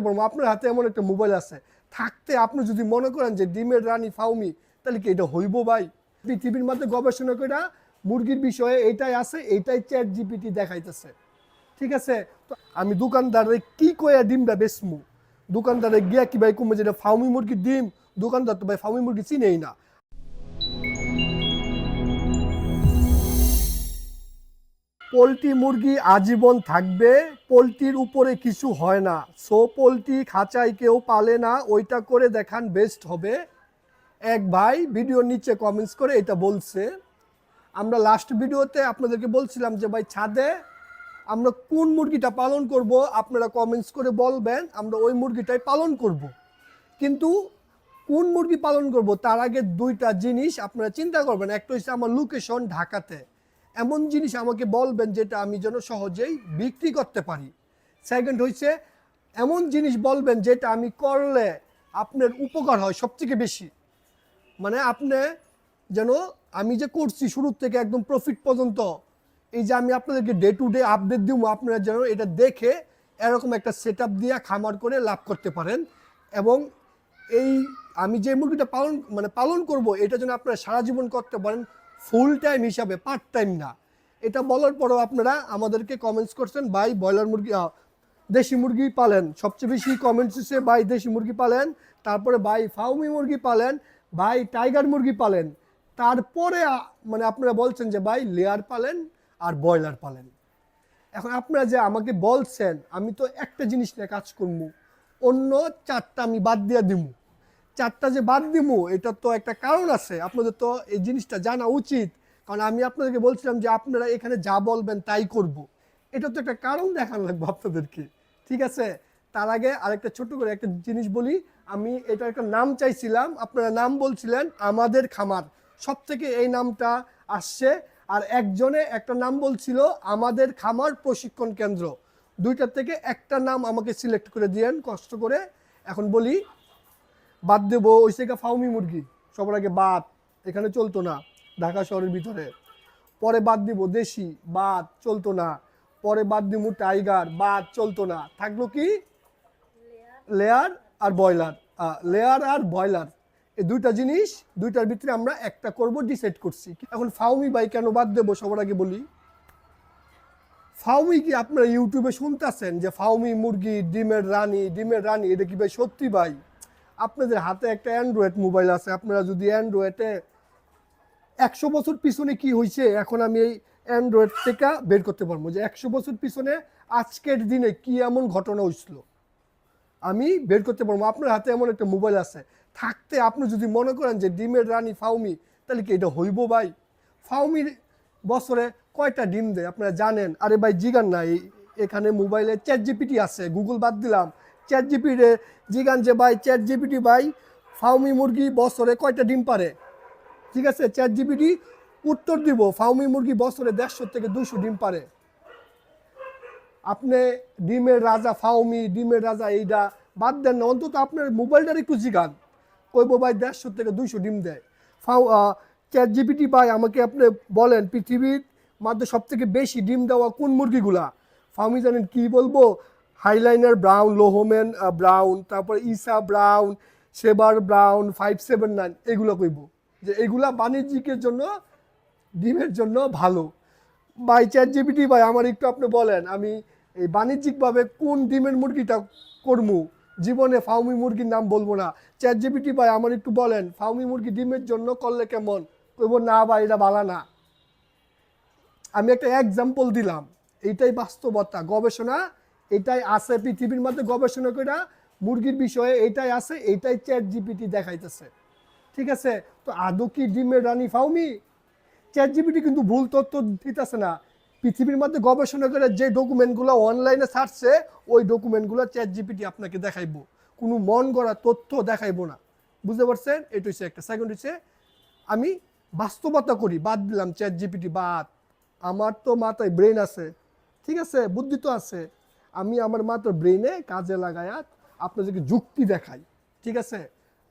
এবং আপনার হাতে এমন একটা মোবাইল আছে। থাকতে আপনি যদি মনে করেন যে ডিমের রানী ফাউমি, তাহলে কি এটা হইব ভাই? পৃথিবীর মধ্যে গবেষণা করে মুরগির বিষয়ে এটাই আছে, এটাই চ্যাট জিপিটি দেখাইতেছে। ঠিক আছে? তো আমি দোকানদারে কি কয়া ডিমটা বেসমু দোকানদারে গিয়া কি ভাই কমবে যেটা ফাউমি মুরগির ডিম? দোকানদার তো ভাই ফাউমি মুরগি চিনেই না। পোলট্রি মুরগি আজীবন থাকবে, পোলট্রির উপরে কিছু হয় না। সো পোলট্রি খাঁচায় কেউ পালে না, ওইটা করে দেখান বেস্ট হবে। এক ভাই ভিডিওর নিচে কমেন্টস করে এটা বলছে। আমরা লাস্ট ভিডিওতে আপনাদেরকে বলছিলাম যে, ভাই, ছাদে আমরা কোন মুরগিটা পালন করব? আপনারা কমেন্টস করে বলবেন, আমরা ওই মুরগিটাই পালন করব। কিন্তু কোন মুরগি পালন করব, তার আগে দুইটা জিনিস আপনারা চিন্তা করবেন। একটা হচ্ছে আমার লোকেশন ঢাকাতে। এমন জিনিস আমাকে বলবেন যেটা আমি যেন সহজেই বিক্রি করতে পারি। সেকেন্ড হচ্ছে এমন জিনিস বলবেন যেটা আমি করলে আপনার উপকার হয় সবথেকে বেশি। মানে আপনি যেন আমি যে করছি শুরু থেকে একদম প্রফিট পর্যন্ত, এই যে আমি আপনাদেরকে ডে টু ডে আপডেট দিব, আপনারা যেন এটা দেখে এরকম একটা সেট আপ দিয়ে খামার করে লাভ করতে পারেন। এবং এই আমি যে মুরগিটা পালন মানে পালন করব, এটা যেন আপনারা সারা জীবন করতে পারেন। ফুল টাইম হিসাবে, পার্ট টাইম না। এটা বলার পরেও আপনারা আমাদেরকে কমেন্টস করছেন, ভাই, ব্রয়লার মুরগি দেশি মুরগি পালেন। সবচেয়ে বেশি কমেন্টস এসে, ভাই, দেশি মুরগি পালেন। তারপরে, ভাই, ফাউমি মুরগি পালেন। ভাই, টাইগার মুরগি পালেন। তারপরে মানে আপনারা বলছেন যে, ভাই, লেয়ার পালেন আর ব্রয়লার পালেন। এখন আপনারা যে আমাকে বলছেন, আমি তো একটা জিনিস নিয়ে কাজ করব। অন্য চারটা আমি বাদ দিয়ে দিমু চারটা যে বাদ দিমু, এটা তো একটা কারণ আছে। আপনাদের তো এই জিনিসটা জানা উচিত। কারণ আমি আপনাদেরকে বলছিলাম যে আপনারা এখানে যা বলবেন তাই করব। এটা তো একটা কারণ দেখানো লাগবে আপনাদেরকে। ঠিক আছে? তার আগে আরেকটা ছোট করে একটা জিনিস বলি। আমি এটা একটা নাম চাইছিলাম। আপনারা নাম বলছিলেন আমাদের খামার। সব থেকে এই নামটা আসছে। আর একজনে একটা নাম বলছিল আমাদের খামার প্রশিক্ষণ কেন্দ্র। দুইটার থেকে একটা নাম আমাকে সিলেক্ট করে দিয়েন, কষ্ট করে। এখন বলি বাদ দেবো, ওই থেকে ফাউমি মুরগি। সবার আগে বাদ, এখানে চলতো না, ঢাকা শহরের ভিতরে। পরে বাদ দিব দেশি, বাদ চলতো না। পরে বাদ দিব টাইগার, বাদ চলতো না। থাকল কি? লেয়ার আর ব্রয়লার। লেয়ার আর ব্রয়লার। এই দুইটা জিনিস, দুইটার ভিতরে আমরা একটা করব, ডিসাইড করছি। এখন ফাউমি বাই কেন বাদ দেবো, সবার আগে বলি। ফাউমি কি আপনারা ইউটিউবে শুনতেছেন যে ফাউমি মুরগি, ডিমের রানী ডিমের রানী, এটা কি ভাই সত্যি ভাই? আপনাদের হাতে একটা অ্যান্ড্রয়েড মোবাইল আছে। আপনারা যদি অ্যান্ড্রয়েডে একশো বছর পিছনে কি হয়েছে এখন আমি এই অ্যান্ড্রয়েড থেকে বের করতে পারব যে একশো বছর পিছনে আজকের দিনে কি এমন ঘটনা হয়েছিল আমি বের করতে পারব। আপনার হাতে এমন একটা মোবাইল আছে। থাকতে আপনি যদি মনে করেন যে ডিমের রানী ফাউমি, তাহলে কি এটা হইব ভাই? ফাউমির বছরে কয়টা ডিম দেয়? আপনারা জানেন? আরে ভাই, জিগান না। এখানে মোবাইলে চ্যাট জিপিটি আছে। গুগল বাদ দিলাম। চ্যাট জিপিটে জিগান যে ভাই চ্যাট জিপিটি ভাই, ফাউমি মুরগি বছরে কয়টা ডিম পারে? ঠিক আছে চ্যাট জিপিটি উত্তর দিব, ফাউমি মুরগি বছরে দেড়শো থেকে দুশো ডিম পারে। আপনি ডিমের রাজা ফাউমি, ডিমের রাজা এইটা বাদ দেন না, অন্তত আপনার মোবাইলটার একটু জিগান। কইব ভাই দেড়শো থেকে দুইশো ডিম দেয়। ফাউ চ্যাট জিপিটি ভাই আমাকে আপনি বলেন, পৃথিবীর মধ্যে সব থেকে বেশি ডিম দেওয়া কোন মুরগিগুলা? ফাউমি জানেন কি বলব? হাইলাইনার ব্রাউন, লোহমেন ব্রাউন, তারপরে ISA brown, Shaver brown, five seven nine, এগুলো কইব। যে এগুলা বাণিজ্যিকের জন্য, ডিমের জন্য ভালো। বাই চ্যাট জিপিটি ভাই, আমার একটু আপনি বলেন, আমি এই বাণিজ্যিকভাবে কোন ডিমের মুরগিটা করমু? জীবনে ফাউমি মুরগির নাম বলব না। চ্যাট জিপিটি ভাই, আমার একটু বলেন, ফাউমি মুরগি ডিমের জন্য করলে কেমন? কইব, না ভাই, এটা বালা না। আমি একটা এক্সাম্পল দিলাম। এইটাই বাস্তবতা, গবেষণা এটাই আছে পৃথিবীর মধ্যে গবেষণা করে মুরগির বিষয়ে এইটাই আছে, এটাই চ্যাট জিপিটি দেখাইতেছে। ঠিক আছে? তো আদৌ কি ডিমের রানী ফাউমি? চ্যাট জিপিটি কিন্তু ভুল তথ্য দিতেছে না। পৃথিবীর মধ্যে গবেষণা করে যে ডকুমেন্টগুলো অনলাইনে ছাড়ছে, ওই ডকুমেন্টগুলো চ্যাট জিপিটি আপনাকে দেখাইবো। কোনো মন গড়া তথ্য দেখাইবো না। বুঝতে পারছেন? এটা হচ্ছে একটা। সেকেন্ড হচ্ছে আমি বাস্তবতা করি, বাদ দিলাম চ্যাট জিপিটি বাদ। আমার তো মাথায় ব্রেন আছে। ঠিক আছে? বুদ্ধি তো আছে। আমি আমার মাত্র ব্রেনে কাজে লাগায়া আপনাদেরকে যুক্তি দেখাই, ঠিক আছে?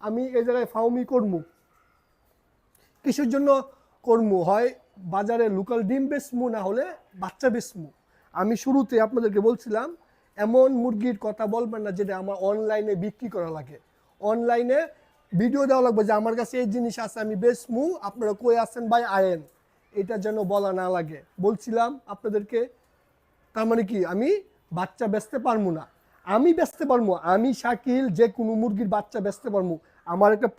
আমি এই জায়গায় ফাউমি করমু। কিসের জন্য কর্মু? হয় বাজারে লোকাল ডিম বেচমু না হলে বাচ্চা বেচমু? আমি শুরুতে আপনাদেরকে বলছিলাম, এমন মুরগির কথা বলবেন না যেটা আমার অনলাইনে বিক্রি করা লাগে। অনলাইনে ভিডিও দেওয়া লাগবে যে আমার কাছে এই জিনিস আছে, আমি বেচমু, আপনারা কই আছেন ভাই? আয়েন। এটা যেন বলা না লাগে। বলছিলাম আপনাদেরকে, তার মানে কি? আমি বাচ্চা বেচতে পারব না। আমি বেচতে পারব আমি, শাকিল, যে কোনো মুরগির বাচ্চা বেচতে পারব আমার একটা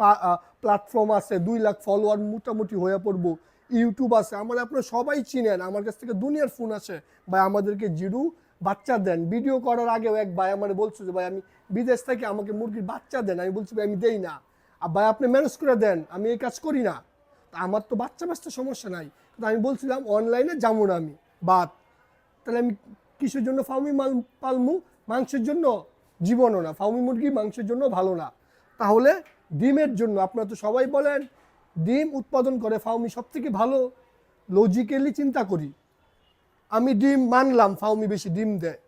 প্ল্যাটফর্ম আছে, দুই লাখ ফলোয়ার মোটামুটি হয়ে পড়ব। ইউটিউব আছে, আমার আপনারা সবাই চিনেন, আমার কাছ থেকে দুনিয়ার ফোন আছে ভাই, আমাদেরকে জিরু বাচ্চা দেন। ভিডিও করার আগেও এক ভাই আমার বলছো যে, ভাই, আমি বিদেশ থেকে আমাকে মুরগির বাচ্চা দেন। আমি বলছি, ভাই, আমি দেই না। আর ভাই, আপনি ম্যানেজ করে দেন, আমি এই কাজ করি না। আমার তো বাচ্চা বাচ্চা সমস্যা নাই। আমি বলছিলাম অনলাইনে যাব না আমি। বাদ। তাহলে আমি কিসের জন্য? ফার্মি মাল, পালমু মাংসের জন্য জীবনও না। ফার্মি মুরগি মাংসের জন্য ভালো না। তাহলে ডিমের জন্য আপনারা তো সবাই বলেন, ডিম উৎপাদন করে ফার্মি সব থেকে ভালো। লজিক্যালি চিন্তা করি। আমি ডিম মানলাম ফার্মি বেশি ডিম দেয়।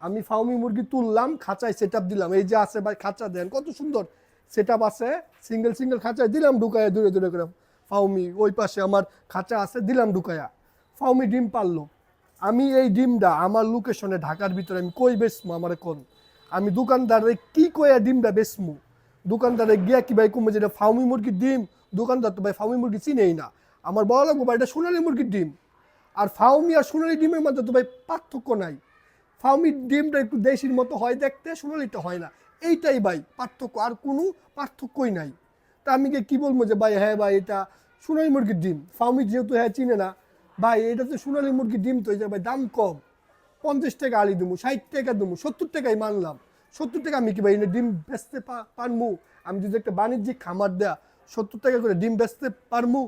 আমি ফার্মি মুরগি তুললাম, খাঁচায় সেট দিলাম। এই যে আছে ভাই, খাঁচা দেন, কত সুন্দর। সেট আছে সিঙ্গেল সিঙ্গেল খাঁচায় দিলাম, ঢুকায়া, দূরে দূরে করে ফাউমি, ওই পাশে আমার খাঁচা আছে, দিলাম ঢুকায়া। ফাউমি ডিম পারল আমি এই ডিমটা আমার লোকেশনে ঢাকার ভিতরে আমি কই বেচমু আমার কোন? আমি দোকানদারে কি কইয়া ডিমটা বেচমু? দোকানদারে গিয়া কি ভাই কমবে যেটা ফাউমি মুরগির ডিম? দোকানদার তো ভাই ফাউমি মুরগি চিনেই না। আমার বড় লাগবো ভাই এটা সোনালি মুরগির ডিম। আর ফাউমি আর সোনালি ডিমের মধ্যে তো ভাই পার্থক্য নাই। ফার্মির ডিমটা একটু দেশির মতো হয় দেখতে সোনালিটা হয় না। এইটাই ভাই পার্থক্য, আর কোনো পার্থক্যই নাই। তা আমি কী বলব যে ভাই হ্যাঁ ভাই, এটা সোনালি মুরগির ডিম। ফাউমি যেহেতু হ্যাঁ চিনে না ভাই, এটা তো সোনালি মুরগি ডিম তো ভাই, দাম কম। পঞ্চাশ টাকা আলি দেবো ষাট টাকা দেবো সত্তর টাকাই মানলাম। সত্তর টাকা আমি কি ভাই, এনে ডিম বেচতে পারমু? আমি যদি একটা বাণিজ্যিক খামার দেয়া, সত্তর টাকা করে ডিম বেচতে পারমু?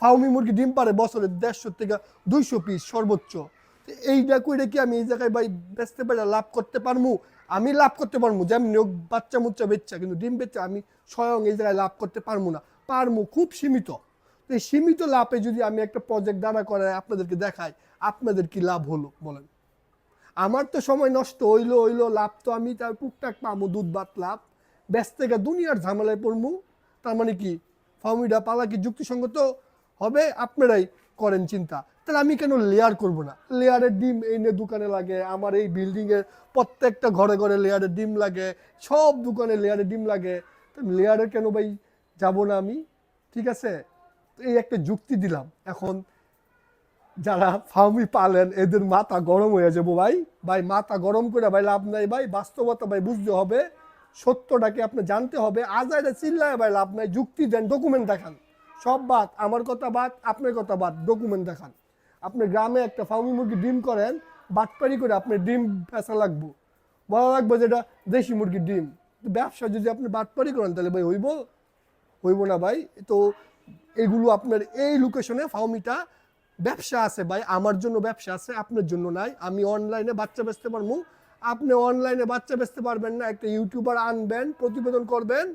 ফাউমি মুরগি ডিম পারে বছরে দেড়শো থেকে দুইশো পিস সর্বোচ্চ। এইটা কইরে কি আমি এই জায়গায় ভাই, বেচতে পারে লাভ করতে পারমু? আমি লাভ করতে পারমু, যেমনি হোক বাচ্চা মুচ্চা বেচ্চা কিন্তু ডিম বেচ্চা আমি স্বয়ং এই জায়গায় লাভ করতে পারমু না। পারমু, খুব সীমিত। এই সীমিত লাভে যদি আমি একটা প্রজেক্ট দাঁড়া করে আপনাদেরকে দেখাই, আপনাদের কি লাভ হলো, বলেন। আমার তো সময় নষ্ট, হইল হইল, লাভ তো আমি তার টুকটাক পামু, দুধ, ভাত, লাভ। ব্যস্ত থেকে দুনিয়ার ঝামেলায় পড়মু। তার মানে কি ফার্মিটা পালা কি যুক্তিসঙ্গত হবে? আপনারাই করেন চিন্তা। তাহলে আমি কেন লেয়ার করব না? লেয়ারের ডিম এনে দোকানে লাগে, আমার এই বিল্ডিংয়ের প্রত্যেকটা ঘরে ঘরে লেয়ারের ডিম লাগে, সব দোকানে লেয়ারের ডিম লাগে। তো লেয়ারে কেন ভাই যাব না আমি? ঠিক আছে? এই একটা যুক্তি দিলাম। এখন যারা ফার্মি পালেন, এদের মাথা গরম হয়ে যাব ভাই। ভাই, মাথা গরম করে ভাই লাভ নাই ভাই, বাস্তবতা ভাই বুঝতে হবে। সত্যটাকে আপনি জানতে হবে। আজাইরে চিল্লায় ভাই লাভ নাই, যুক্তি দেন ডকুমেন্ট দেখান। সব বাদ, আমার কথা বাদ, আপনার কথা বাদ ডকুমেন্ট দেখান। আপনি গ্রামে একটা ফার্মি মুরগি ডিম করেন, বাটপারি করে আপনি ডিম পেঁচা লাগবো। বলা লাগবে যেটা দেশি মুরগির ডিম। ব্যবসা যদি আপনি বাটপারি করেন, তাহলে ভাই হইব? হইব না ভাই। তো এগুলো আপনার এই লোকেশনে ফাউমিটা ব্যবসা আছে ভাই, আমার জন্য ব্যবসা আছে, আপনার জন্য নাই। আমি অনলাইনে বাচ্চা বেচতে পারব। আপনি অনলাইনে বাচ্চা বেচতে পারবেন না, একটা ইউটিউবার আনবেন, প্রতিবেদন করবেন।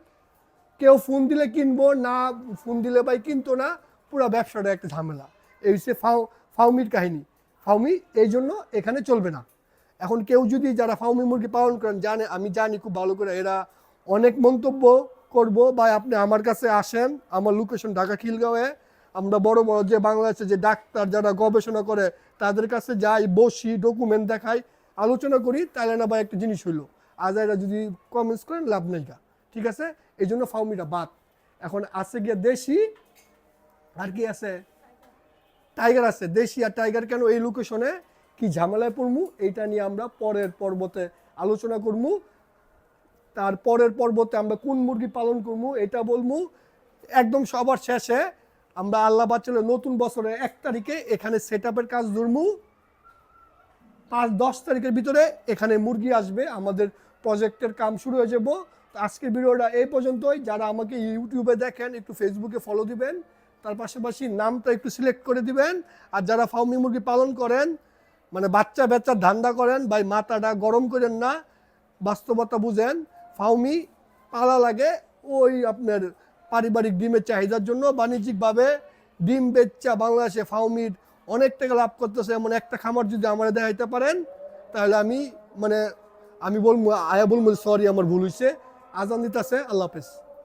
কেউ ফোন দিলে কিনবো, না ফোন দিলে ভাই কিনতো না, পুরো ব্যবসাটা একটা ঝামেলা। এই হচ্ছে ফাউ, ফাউমির কাহিনী। ফাউমি এই জন্য এখানে চলবে না। এখন কেউ যদি যারা ফাউমি মুরগি পালন করেন জানে, আমি জানি খুব ভালো করে এরা অনেক মন্তব্য করব। বা আপনি আমার কাছে আসেন। আমার লোকেশন ঢাকা খিলগাঁওয়ে। আমরা বড় বড় যে বাংলাদেশে যে ডাক্তার যারা গবেষণা করে, তাদের কাছে যাই, বসি ডকুমেন্ট দেখাই, আলোচনা করি, তাহলে না ভাই একটা জিনিস হইল। আজ এরা যদি কমেন্টস করেন, লাভ নেই গা। ঠিক আছে? এই জন্য ফাউমিটা বাদ। এখন আছে গিয়ে দেশি, আর কি আছে? টাইগার আছে। দেশি আর টাইগার কেন এই লোকেশনে কি ঝামেলায় পড়মু? এইটা নিয়ে আমরা পরের পর্বতে আলোচনা করব তার পরের পর্বতে আমরা কোন মুরগি পালন করব এটা বলব। একদম সবার শেষে আমরা আল্লাহ বাচ্চালে নতুন বছরে এক তারিখে এখানে সেট কাজ ধরবো। পাঁচ, দশ তারিখের ভিতরে এখানে মুরগি আসবে, আমাদের প্রজেক্টের কাম শুরু হয়ে যাব। আজকের ভিডিওটা এই পর্যন্তই। যারা আমাকে ইউটিউবে দেখেন, একটু ফেসবুকে ফলো দিবেন, তার পাশাপাশি নামটা একটু সিলেক্ট করে দিবেন। আর যারা ফার্মি মুরগি পালন করেন মানে বাচ্চা বেচার ধান্দা করেন, ভাই মাথাটা গরম করেন না, বাস্তবতা বুঝেন। ফাউমি পালা লাগে ওই আপনার পারিবারিক ডিমের চাহিদার জন্য। বাণিজ্যিকভাবে ডিম বেচা বাংলাদেশে ফাউমির অনেক টাকা লাভ করতেছে, এমন একটা খামার যদি আমার দেখাইতে পারেন, তাহলে আমি মানে আমি বলব, আয়া বলব সরি আমার ভুল হয়েছে আজান দিতেছে, আল্লাহ হাফেজ।